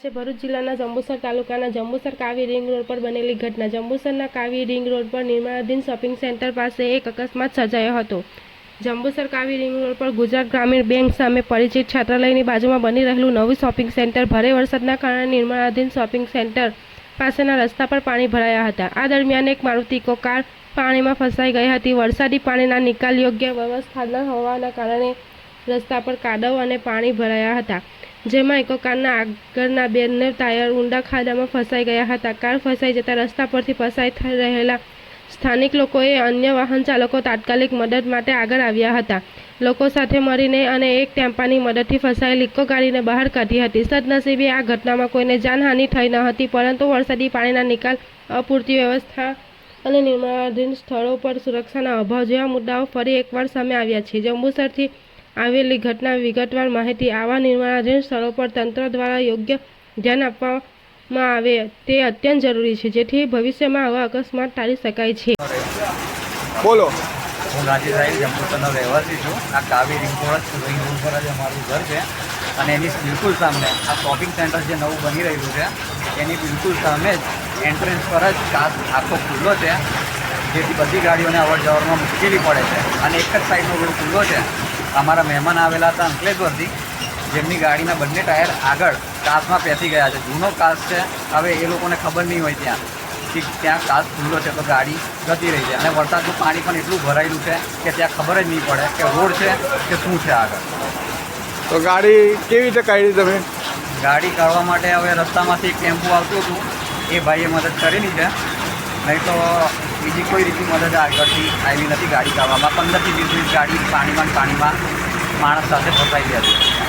છે ભરૂચ જિલ્લાના જંબુસર તાલુકાના જંબુસર કાવી રિંગ રોડ પર બનેલી ઘટના. જંબુસરના કાવી રિંગ રોડ પર નિર્માણાધીન શોપિંગ સેન્ટર પાસે એક અકસ્માત સર્જાયો હતો. જંબુસર કાવી રિંગ રોડ પર ગુજરાત ગ્રામીણ બેંક સામે પરિચિત છાત્રાલયની બાજુમાં બની રહેલું નવું શોપિંગ સેન્ટર ભારે વરસાદના કારણે નિર્માણાધીન શોપિંગ સેન્ટર પાસેના રસ્તા પર પાણી ભરાયા હતા. આ દરમિયાન એક મારુતિ ઇકો કાર પાણીમાં ફસાઈ ગઈ હતી. વરસાદી પાણીના નિકાલ યોગ્ય વ્યવસ્થા ન હોવાના કારણે રસ્તા પર કાદવ અને પાણી ભરાયા હતા. જેમાં ઇકો કારના આગળના બેનને ટાયર ઊંડા ખાડામાં ફસાઈ ગયા હતા. કાર ફસાઈ જતા રસ્તા પરથી પસાર થઈ રહેલા સ્થાનિક લોકોએ અન્ય વાહન ચાલકો તાત્કાલિક મદદ માટે આગળ આવ્યા હતા. લોકો સાથે મળીને અને એક ટેમ્પાની મદદથી ફસાયેલી ઇકો ગાડીને બહાર કાઢી હતી. સદનસીબે આ ઘટનામાં કોઈને જાનહાનિ થઈ ન હતી, પરંતુ વરસાદી પાણીના નિકાલ, અપૂરતી વ્યવસ્થા અને નિર્માણાધીન સ્થળો પર સુરક્ષાના અભાવ જેવા મુદ્દાઓ ફરી એકવાર સામે આવ્યા છે. જંબુસરથી આવેલી ઘટના વિગતવાર માહિતી આવા નિર્માણાધીન સ્થળો પર તંત્ર દ્વારા યોગ્ય ધ્યાન આપવામાં આવે તે અત્યંત જરૂરી છે જેથી ભવિષ્યમાં આવા અકસ્માત ટાળી શકાય છે. બોલો. હું રાજી સાહેબ જંબુસરનો રહેવાસી છું. આ કાવી રિંગ રોડ જ રિંગ રોડ પર જ અમારું ઘર છે. અને એની બિલકુલ સામે આ શોપિંગ સેન્ટર જે નવું બની રહ્યું છે એની બિલકુલ સામે જ એન્ટ્રન્સ પર જ કાચ આખો ખુલ્લો છે. જેથી બધી ગાડીઓને અવર જવરમાં મુશ્કેલી પડે છે. અને એક જ સાઈડનો રોડ ખુલ્લો છે. અમારા મહેમાન આવેલા હતા અંકલેશ્વરથી જેમની ગાડીના બંને ટાયર આગળ કાસમાં પેસી ગયા છે. જૂનો કાચ છે હવે એ લોકોને ખબર નહીં હોય ત્યાં. કે ત્યાં કાસ ખુલ્લો છે તો ગાડી જતી રહી છે. અને વરસાદનું પાણી પણ એટલું ભરાયેલું છે કે ત્યાં ખબર જ નહીં પડે કે રોડ છે કે શું છે આગળ. તો ગાડી કેવી રીતે કાઢી તમે? ગાડી કાઢવા માટે હવે રસ્તામાંથી એક ટેમ્પો આવતું હતું. એ ભાઈએ મદદ કરેલી છે. નહીં તો બીજી કોઈ રીતની મદદ આગળથી આવી નથી ગાડી કાઢવામાં પંદરથી વીસ મિનિટ ગાડી પાણીમાં પાણીમાં માણસ સાથે ફસાઈ હતી